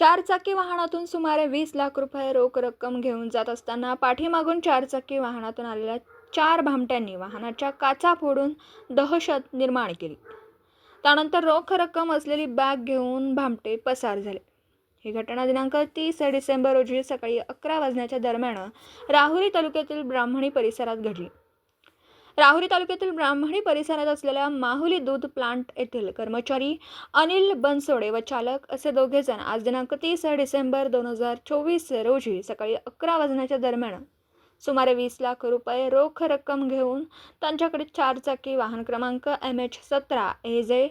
चारचाकी वाहनातून सुमारे वीस लाख रुपये रोख रक्कम घेऊन जात असताना पाठीमागून चारचाकी वाहनातून आलेल्या चार भामट्यांनी वाहनाच्या काचा फोडून दहशत निर्माण केली. त्यानंतर रोख रक्कम असलेली बॅग घेऊन भामटे पसार झाले. ही घटना दिनांक तीस डिसेंबर रोजी सकाळी अकरा वाजण्याच्या दरम्यान राहुरी तालुक्यातील ब्राह्मणी परिसरात घडली. राहुरी तालुक्यातील ब्राह्मणी परिसरात असलेल्या माहुली दूध प्लांट येथील कर्मचारी अनिल बनसोडे व चालक असे दोघे जण आज दिनांक तीस डिसेंबर दोन हजार चोवीस रोजी सकाळी अकरा वाजण्याच्या दरम्यान सुमारे वीस लाख रुपये रोख रक्कम घेऊन त्यांच्याकडे चारचाकी वाहन क्रमांक एम एच सतरा ए जे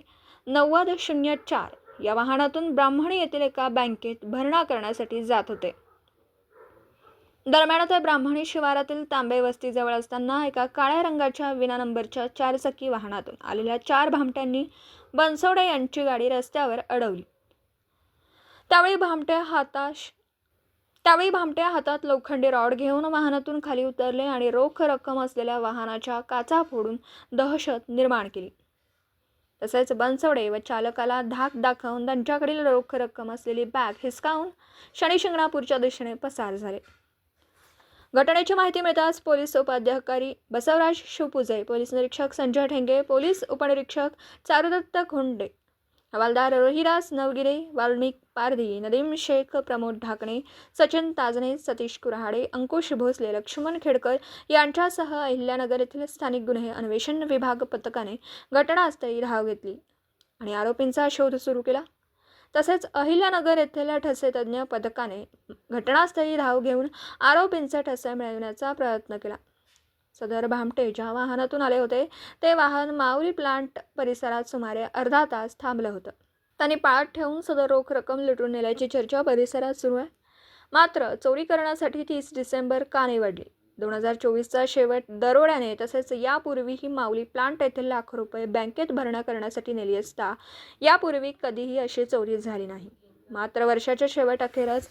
नव्वद शून्य चार या वाहनातून ब्राह्मणी येथील एका बँकेत भरणा करण्यासाठी जात होते. दरम्यान ते ब्राह्मणी शिवारातील तांबे वस्तीजवळ असताना एका काळ्या रंगाच्या विना नंबरच्या चारचाकी वाहनातून आलेल्या चार भामट्यांनी बनसोडे यांची गाडी रस्त्यावर अडवली. त्यावेळी भामट्या हाताश त्यावेळी भामट्या हातात लोखंडी रॉड घेऊन वाहनातून खाली उतरले आणि रोख रक्कम असलेल्या वाहनाच्या काचा फोडून दहशत निर्माण केली. तसेच बनसोडे व चालकाला धाक दाखवून त्यांच्याकडील रोख रक्कम असलेली बॅग हिसकावून शनिशिंगणापूरच्या दिशेने पसार झाले. घटनेची माहिती मिळताच पोलीस उपाधिकारी बसवराज शिवपुजे पोलीस निरीक्षक संजय ठेंगे पोलीस उपनिरीक्षक चारुदत्त खुंडे हवालदार रोहिदास नवगिरे वाल्मिक पारधी नदीम शेख प्रमोद ढाकणे सचिन ताजणे सतीश कुऱ्हाडे अंकुश भोसले लक्ष्मण खेडकर यांच्यासह अहिल्यानगर येथील स्थानिक गुन्हे अन्वेषण विभाग पथकाने घटनास्थळी धाव घेतली आणि आरोपींचा शोध सुरू केला. तसेच अहिल्यानगर येथील ठसेतज्ञ पथकाने घटनास्थळी धाव घेऊन आरोपींचे ठसे मिळवण्याचा प्रयत्न केला. सदर भामटे ज्या वाहनातून आले होते ते वाहन माऊली प्लांट परिसरात सुमारे अर्धा तास थांबलं होतं. त्यांनी पाळत ठेवून सदर रोख रक्कम लुटून नेल्याची चर्चा परिसरात सुरू आहे. मात्र चोरी करण्यासाठी तीस डिसेंबर का निवडली दोन हजार चोवीसचा शेवट दरोड्याने तसेच यापूर्वीही माऊली प्लांट येथील लाखो रुपये बँकेत भरणा करण्यासाठी नेली असता यापूर्वी कधीही अशी चोरी झाली नाही. मात्र वर्षाच्या शेवट अखेरच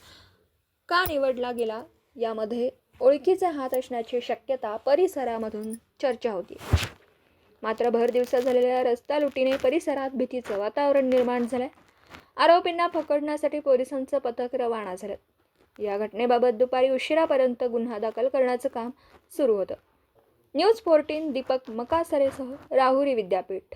का निवडला गेला यामध्ये ओळखीचा हात असण्याची शक्यता परिसरामधून चर्चा होती. मात्र भर दिवसा झालेल्या रस्ता लुटीने परिसरात भीतीचं वातावरण निर्माण झालंय. आरोपींना पकडण्यासाठी पोलिसांचं पथक रवाना झालं. या घटनेबाबत दुपारी उशिरापर्यंत गुन्हा दाखल करण्याचं काम सुरू होतं. न्यूज फोर्टीन दीपक मकासरेसह राहुरी विद्यापीठ.